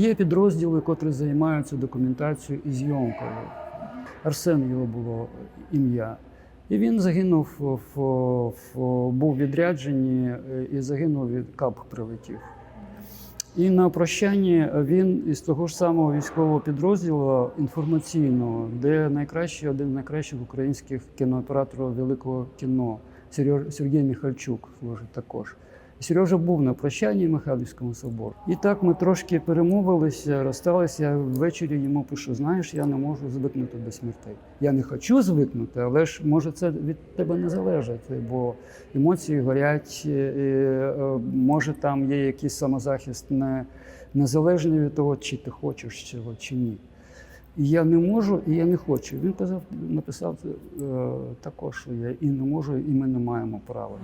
Є підрозділи, котрі займаються документацією і зйомкою. Арсен його було ім'я. І він загинув, в, в, був в відрядженні е, і загинув від кап прилетів. І на прощанні він із того ж самого військового підрозділу інформаційного, де найкращий, один з найкращих українських кінооператорів великого кіно Сергій Міхальчук служить також. Сережа був на прощанні Михайлівському соборі. І так ми трошки перемовилися, розсталися. Ввечері йому пишу: знаєш, я не можу звикнути до смертей. Я не хочу звикнути, але ж може це від тебе не залежить, бо емоції горять, е, може там є якийсь самозахист не, незалежний від того, чи ти хочеш цього, чи ні. І я не можу, і я не хочу. Він казав, написав е, також, що я і не можу, і ми не маємо права.